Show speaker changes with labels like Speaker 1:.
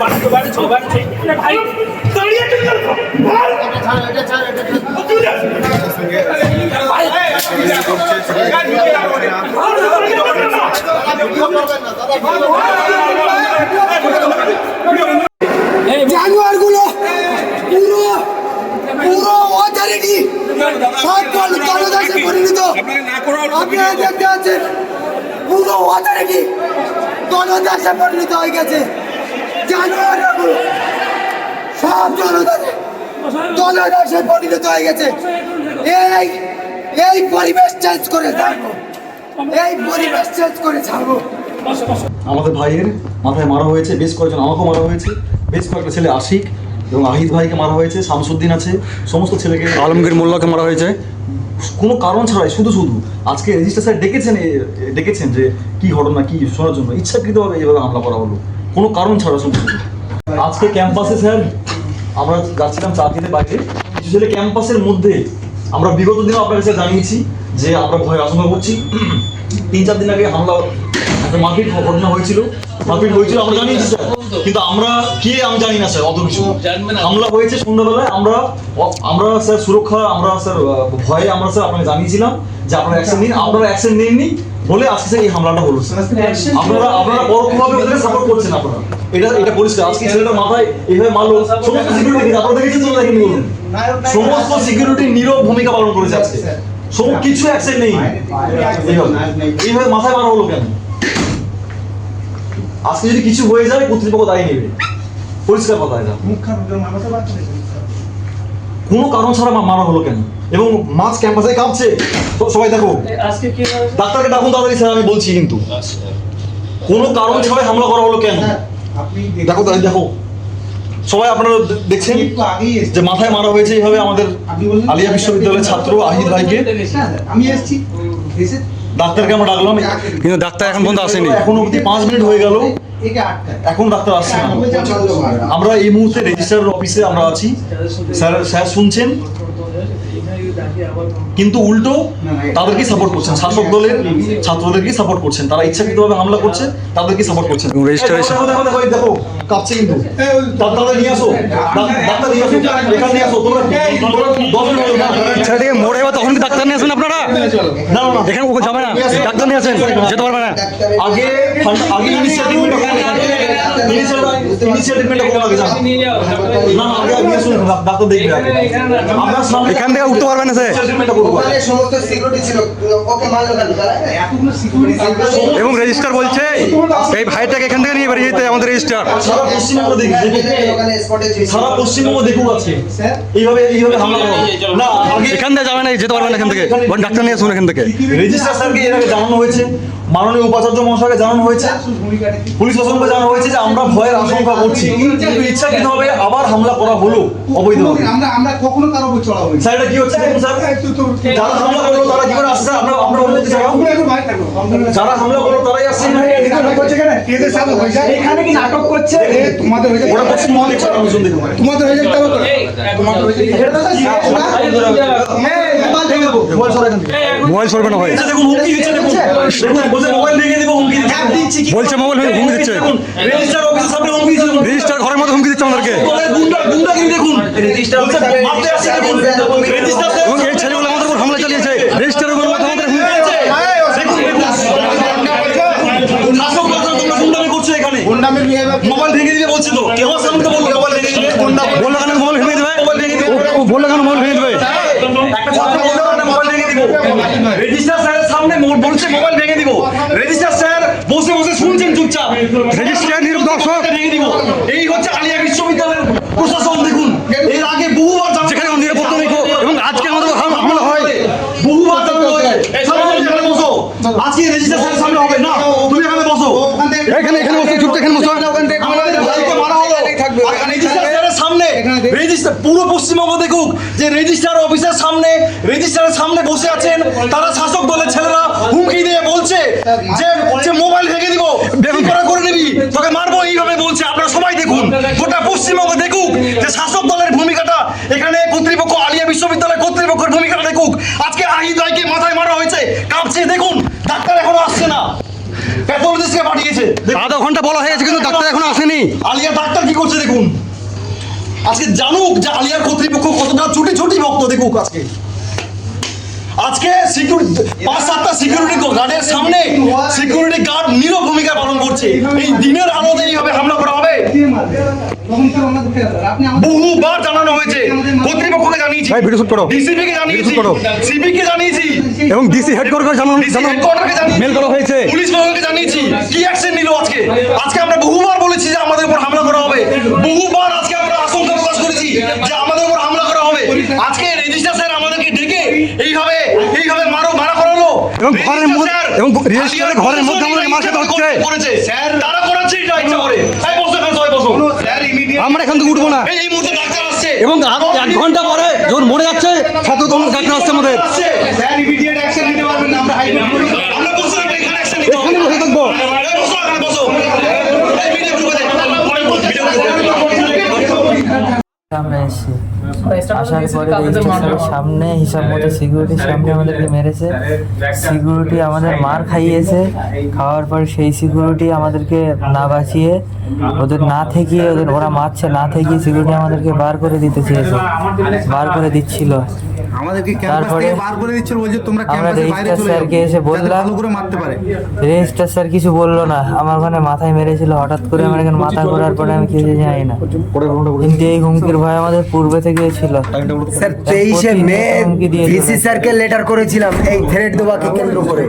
Speaker 1: বাড়িতে বাড়ি ছ ভাই দাঁড়িয়ে তুমি ভাই তুই যা। ভাই,
Speaker 2: জানোয়ারগুলো পুরো পুরো অথরিটি পরিণত আপনারা দেখতে পুরো অথরিটি জনদাসে পরিণত হয়ে গেছে জানোয়ারগুলো সব জনদাসে জনদাসে পরিণত হয়ে গেছে। এই এই পরিবেশ চেঞ্জ করে ছাড়বো। এই পরিবেশ চেঞ্জ করে ছাড়বো।
Speaker 3: আমাদের ভাইয়ের মাথায় মারা হয়েছে বেশ কয়েকজন আমাকেও মারা হয়েছে। বেশ কয়েকটা ছেলে আশিক এবং আহিদ ভাইকে মারা হয়েছে শামসুদ্দিন আছে সমস্ত ছেলেকে
Speaker 4: আলমগীর মোল্লাকে মারা হয়েছে।
Speaker 3: কোনো কারণ ছাড়াই শুধু শুধু। আজকে রেজিস্টার স্যার ডেকেছেন ডেকেছেন যে কি ঘটনা কি শোনার জন্য। ইচ্ছাকৃতভাবে এইভাবে হামলা করা হলো। কোনো কারণ ছাড়া শুধু। আজকে ক্যাম্পাসে স্যার, আমরা যাচ্ছিলাম চা খেতে বাইরে। কিছু ছেলে ক্যাম্পাসের মধ্যে আমরা বিগত দিনও আপনার কাছে জানিয়েছি যে আমরা ভয় আশঙ্কা করছি। তিন চার দিন আগে হামলা মারপিট ঘটনা হয়েছিল। মারপিট হয়েছিল আমরা জানিয়েছি স্যার কিন্তু আমরা কে আমি জানি না স্যার অত কিছু। হামলা হয়েছে সন্ধ্যাবেলায় আমরা আমরা স্যার সুরক্ষা আমরা স্যার ভয়ে আমরা স্যার আপনাকে জানিয়েছিলাম যে আপনারা অ্যাকশন নিন। আপনারা অ্যাকশন নেননি বলে আজকে স্যার এই হামলাটা হলো আপনারা আপনারা পরোক্ষভাবে ওদেরকে সাপোর্ট করছেন আপনারা। এটা এটা পরিষ্কার। আজকে ছেলেটার মাথায় এইভাবে মারলো। সমস্ত সিকিউরিটি আপনারা দেখেছেন তো দেখেনি বলুন সমস্ত সিকিউরিটি নীরব ভূমিকা পালন করেছে আজকে। সব কিছু অ্যাকশন নেই। এইভাবে মাথায় মারা হলো কেন? আজকে যদি কিছু হয়ে যায় কর্তৃপক্ষ দায়ী নেবে। পরিষ্কার কথা এটা। কোনো কারণ ছাড়া মারা হলো কেন? এবং মাছ ক্যাম্পাসে কাঁপছে। তো সবাই দেখো
Speaker 1: আজকে
Speaker 3: ডাক্তারকে ডাকুন তাড়াতাড়ি স্যার আমি বলছি কিন্তু। কোনো কারণ ছাড়াই হামলা করা হলো কেন? দেখো তাই দেখো। সবাই আপনারা দেখছেন যে মাথায় মারা হয়েছে এইভাবে আমাদের আলিয়া বিশ্ববিদ্যালয়ের ছাত্র আহিদ ভাইকে।
Speaker 2: আমি এসেছি। এসে
Speaker 3: ডাক্তারকে আমরা ডাকলাম
Speaker 4: কিন্তু ডাক্তার এখন পর্যন্ত আসেনি।
Speaker 3: এখন অবধি পাঁচ মিনিট হয়ে গেল এখন ডাক্তার আসছে না। আমরা এই মুহূর্তে রেজিস্ট্রার অফিসে আমরা আছি। স্যার স্যার শুনছেন? কিন্তু উল্টো তাদেরকে সাপোর্ট করছেন। শাসক দলের ছাত্রদেরকে সাপোর্ট করছেন। তারা ইচ্ছাকৃতভাবে হামলা করছে তাদেরকে সাপোর্ট করছেন। দেখো, কাঁপছে কিন্তু। ডাক্তার নিয়ে আসো। ডাক- নিয়ে আসো। এখানে নিয়ে আসো তোমরা তোমরা দশ মিনিট হলো না।
Speaker 4: ছেলেটিকে মোড়ে বা তখন কি ডাক্তার নিয়ে আসবেন আপনারা?
Speaker 3: না না না।
Speaker 4: এখানে ওকে যাবে না। ডাক্তার নিয়ে আসেন যেতে পারবে না।
Speaker 3: আগে আগে ইনিশিয়েটিভ
Speaker 4: এখান থেকে উঠতে পারবে না সে।
Speaker 3: ইনিশিয়েটিভটা করব
Speaker 2: ওখানে সমস্ত সিকিউরিটি ছিল। ওকে মারলো কেন? তারা? এতগুলো সিকিউরিটি
Speaker 4: এবং রেজিস্টার বলছে এই ভাইটাকে এখান থেকে নিয়ে বেরিয়ে যেতে আমাদের রেজিস্টার
Speaker 3: সারা পশ্চিমবঙ্গ দেখ সারা পশ্চিমবঙ্গ দেখুক আছে। এইভাবে এইভাবে হামলা করা। হবে। না
Speaker 4: এখান থেকে যাবে না যেতে পারবে না এখান থেকে। ডাক্তার নিয়ে আসুন এখান থেকে।
Speaker 3: রেজিস্ট্রার স্যারকে এর আগে জানানো হয়েছে। মাননীয় উপাচার্য মহাশয়কে জানানো হয়েছে। পুলিশ শাসনকে জানানো হয়েছে যে আমরা ভয়ের আশঙ্কা করছি। কিন্তু ইচ্ছাকৃতভাবে আবার হামলা করা হলো অবৈধভাবে।
Speaker 5: আমরা আমরা কখনো কারও উপর চড়াবো না।
Speaker 3: স্যার এটা কি হচ্ছে স্যার? যারা হামলা করল তারা কি করে আসছে। আমরা আমরা বলতে চাই যারা হামলা করল তারাই আসছে।
Speaker 5: এখানে নাটক কেন? এদের সাথে হয়ে
Speaker 2: এখানে কি নাটক করছে?
Speaker 5: তোমাদের হয়ে।
Speaker 3: ওরা পশ্চিমবঙ্গ দেখছে না শুনতে
Speaker 5: তোমাদের হয়ে। তোমাদের হয়ে
Speaker 2: তো মোবাইল
Speaker 4: সরবে না ভাই
Speaker 3: দেখুন হুমকি দিচ্ছে দেখুন। দেখুন বলছে মোবাইল ভেঙে দিব হুমকি দিচ্ছে।
Speaker 4: বলছে মোবাইল ভেঙে হুমকি দিচ্ছে।
Speaker 3: রেজিস্টার অফিসের সামনে হুমকি দিচ্ছে
Speaker 4: রেজিস্টার ঘরের মধ্যে হুমকি দিচ্ছে আমাদেরকে।
Speaker 3: গুন্ডা গুন্ডাগিরি দেখুন। আসছে দেখুন রেজিস্টার
Speaker 4: এবং এই ছেলেগুলো আমাদের উপর হামলা চালিয়েছে রেজিস্টারের উপর আমাদের হুমকি
Speaker 3: দেখুন দেখুন শাসক দল তোমরা গুন্ডামি করছ এখানে মোবাইল ভেঙে দিবে বলছে তো। কেউ সামনে তো বলল মোবাইল ভেঙে দিবে
Speaker 4: বলল কেন মোবাইল ভেঙে দেবে?
Speaker 3: মোবাইল ভেঙে দিবে
Speaker 4: বলল কেন মোবাইল ভেঙে দেবে?
Speaker 3: একটা ছাত্র বলল মোবাইল ভেঙে দিব? রেজিস্টার স্যারের সামনে বলছে মোবাইল ভেঙে দিব। রেজিস্টার স্যার বসে বসে শুনছেন চুপচাপ।
Speaker 4: রেজিস্ট্রার নিরূপ
Speaker 3: ভেঙে দিব। এই হচ্ছে আলিয়া বিশ্ববিদ্যালয়ের প্রশাসন দেখুন। এর আগে বহুবার
Speaker 4: যেখানে নিরাপত্তা নেই এবং আজকে আমাদের হামলা হয়।
Speaker 3: বহুবার আজকে রেজিস্টার স্যারের সামনে হবে না তুমি এখানে বসো
Speaker 5: ওখান থেকে-
Speaker 4: এখানে এখানে বসে চুপ এখানে বসো
Speaker 3: আমাদের ভাইকে মারা হলো আর রেজিস্টার স্যারের সামনে রেজিস্টার পুরো পশ্চিমবঙ্গ দেখুক যে রেজিস্টার অফিসের সামনে রেজিস্টারের সামনে বসে আছেন তারা শাসক দলের ছেলেরা। হুমকি দিয়ে বলছে যে যে মোবাইল ভেঙে দিব করে করে নিবি? তোকে মারবো এইভাবে বলছে। আপনারা সবাই দেখুন গোটা পশ্চিমবঙ্গ দেখুক যে শাসক দলের ভূমিকাটা এখানে কর্তৃপক্ষ আলিয়া বিশ্ববিদ্যালয় কর্তৃপক্ষের ভূমিকাটা দেখুক। আজকে আহিদ রায়কে মাথায় মারা হয়েছে কাঁপছে দেখুন ডাক্তার এখনও আসছে না। প্যাথোলজিস্টকে পাঠিয়েছে।
Speaker 4: আধা ঘণ্টা বলা হয়েছে কিন্তু ডাক্তার এখনও আসেনি।
Speaker 3: আলিয়া ডাক্তার কি করছে দেখুন। আজকে জানুক যে আলিয়ার কর্তৃপক্ষ কতটা ছুটি ছুটি ভক্ত দেখুক আজকে। আজকে সিকিউরিটি পাঁচ সাতটা সিকিউরিটি গার্ডের সামনে সিকিউরিটি গার্ড নীরব ভূমিকা পালন করছে। এই দিনের আলোতে এইভাবে হামলা করা হবে। বহুবার জানানো হয়েছে। কর্তৃপক্ষকে জানিয়েছি।
Speaker 4: ভাই, video shoot করো।
Speaker 3: ডিসিপি কে জানিয়েছি। সিপি কে জানিয়েছি।
Speaker 4: এবং ডিসি হেডকোয়ার্টার জানানো।
Speaker 3: হেডকোয়ার্টারকে জানিয়েছি।
Speaker 4: মেল করা হয়েছে।
Speaker 3: পুলিশ বিভাগকে জানিয়েছি। কি অ্যাকশন নিল আজকে? আজকে আমরা বহুবার বলেছি যে আমাদের উপর হামলা করা হবে। বহুবার যে আমাদের উপর হামলা করা হবে। আজকে রেজিস্টার স্যার আমাদেরকে ডেকে এইভাবে এইভাবে মারো মারা করালো।
Speaker 4: এবং ঘরের মধ্যে- এবং রেজিস্টারের ঘরের মধ্যে আমাদের মারতে হচ্ছে।
Speaker 3: করেছে। স্যার তারা করাচ্ছে এটা ইচ্ছা করে। তাই বসে এখানে সবাই বসো।
Speaker 4: আমরা এখান থেকে উঠবো না।
Speaker 3: এই মুহূর্তে ডাক্তার আসছে।
Speaker 4: এবং আর- এক ঘণ্টা পরে যখন মরে যাচ্ছে ছাত্র তখন ডাক্তার আসছে আমাদের।
Speaker 5: স্যার ইমিডিয়েট অ্যাকশন নিতে পারবেন না আমরা হাইকোর্ট করি
Speaker 3: আমরা বসে থাকব, এখানে action নিতে হবে।
Speaker 4: এখানে বসে থাকব।
Speaker 3: এই বসো, এখানে বসো। এই video group এ দে। পরে বল, video group এ দে।
Speaker 6: আমরা এসেছি আসার পরে রেজিস্ট্রেশনের সামনে হিসাব মতো সিকিউরিটির সামনে আমাদেরকে মেরেছে। সিকিউরিটি আমাদের মার খাইয়েছে। খাওয়ার পর সেই সিকিউরিটি আমাদেরকে না বাঁচিয়ে ওদের না থেকে ওদের ওরা মারছে না থেকে সিকিউরিটি আমাদেরকে বার করে দিতে চেয়েছে। বার করে দিচ্ছিল।
Speaker 5: আমাদেরকে ক্যাম্পাস
Speaker 6: তারপরে
Speaker 5: থেকে বার করে দিচ্ছিল বলছে তোমরা
Speaker 6: আমরা
Speaker 5: ক্যাম্পাসের বাইরে চলে যাও।
Speaker 6: এসে বললাম
Speaker 5: ভালো করে মারতে পারে।
Speaker 6: রেজিস্ট্রার স্যার কিছু বলল না। আমার ওখানে মাথায় মেরেছিল হঠাৎ করে আমার এখানে মাথা ঘোরার পরে আমি কিছু জানি না। কিন্তু এই হুমকির ভয় আমাদের পূর্বে থেকে ছিল।
Speaker 2: স্যার তেইশে মে ভিসি স্যারকে লেটার করেছিলাম এই থ্রেড দেওয়াকে কেন্দ্র করে।